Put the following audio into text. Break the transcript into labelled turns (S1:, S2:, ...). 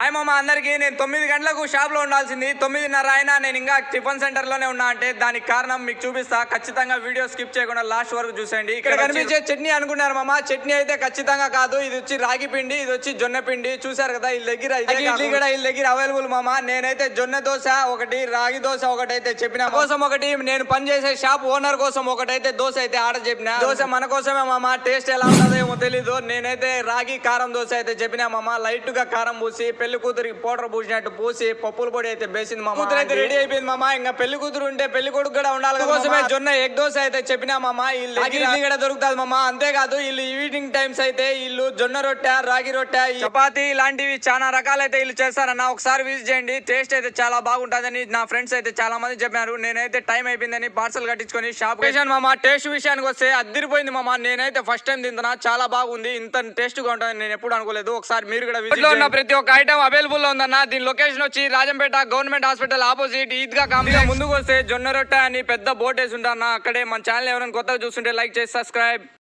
S1: Hi మామ అందరికి నేను తొమ్మిది గంటలకు షాప్లో ఉండాల్సింది. తొమ్మిదిన్నర అయినా నేను ఇంకా టిఫిన్ సెంటర్లోనే ఉన్నా అంటే దానికి కారణం మీకు చూపిస్తా. ఖచ్చితంగా వీడియో స్కిప్ చేయకుండా లాస్ట్ వరకు చూసేయండి. ఇక్కడ కనిపించే చట్నీ అనుకున్నారు మామ. చట్నీ అయితే ఖచ్చితంగా కాదు. ఇది వచ్చి రాగి పిండి ఇది వచ్చి జొన్న పిండి. చూసారు కదా వీళ్ళ దగ్గర ఇడ్లీ కూడా వీళ్ళ దగ్గర అవైలబుల్ మామ. నేనైతే జొన్న దోశ ఒకటి రాగి దోశ ఒకటైతే చెప్పిన. కోసం ఒకటి నేను పని చేసే షాప్ ఓనర్ కోసం ఒకటైతే దోశ అయితే ఆర్డర్ చెప్పిన. దోశ మన కోసమే మామ. టేస్ట్ ఎలా ఉంటుందో ఏమో తెలీదు. నేనైతే రాగి కారం దోశ అయితే చెప్పిన మామ. లైట్గా కారం పూసి పెళ్ళి కూతురికి పౌడర్ పూసినట్టు పూసి పప్పుల పొడి అయితే వేసింది మామ. కూతురు అయితే రెడీ అయిపోయింది మామ. ఇంకా పెళ్ళి కూతురు ఉంటే పెళ్ళి కొడుకు కూడా ఉండాలి కోసమే జొన్న ఎగ్ దోశ అయితే చెప్పినా మామ వీళ్ళు కూడా దొరుకుతుంది మామ. అంతేకాదు వీళ్ళు ఈవినింగ్ టైమ్స్ అయితే వీళ్ళు జొన్న రొట్టె రాగి రొట్టె చపాతి ఇలాంటివి చాలా రకాలైతే వీళ్ళు చేస్తారన్న ఒకసారి విజిట్ చేయండి. టేస్ట్ అయితే చాలా బాగుంటుందని నా ఫ్రెండ్స్ అయితే చాలా మంది చెప్పారు నేనైతే టైం అయిపోయిందని పార్సల్ కట్టించుకొని షాప్ వేసాను మామ టేస్ట్ విషయానికి వస్తే అద్దరిపోయింది మామ. నేనైతే ఫస్ట్ టైం తింటున్నా. చాలా బాగుంది. ఇంత టేస్ట్గా ఉంటుందని నేను ఎప్పుడు అనుకోలేదు. ఒకసారి మీరు కూడా విజిట్ ఉన్న ప్రతి ఒక్క ఐటమ్ అవైలబుల్లో ఉందన్న? దీని లొకేషన్ వచ్చి Rajampet government hospital opposite Eidgah complex ముందుకు వస్తే జొన్న రొట్టె అని పెద్ద బోర్డు వేసి ఉంటాను అక్కడే మన ఛానల్ ఎవరైనా కొత్తగా చూస్తుంటే లైక్ చేసి సబ్స్క్రైబ్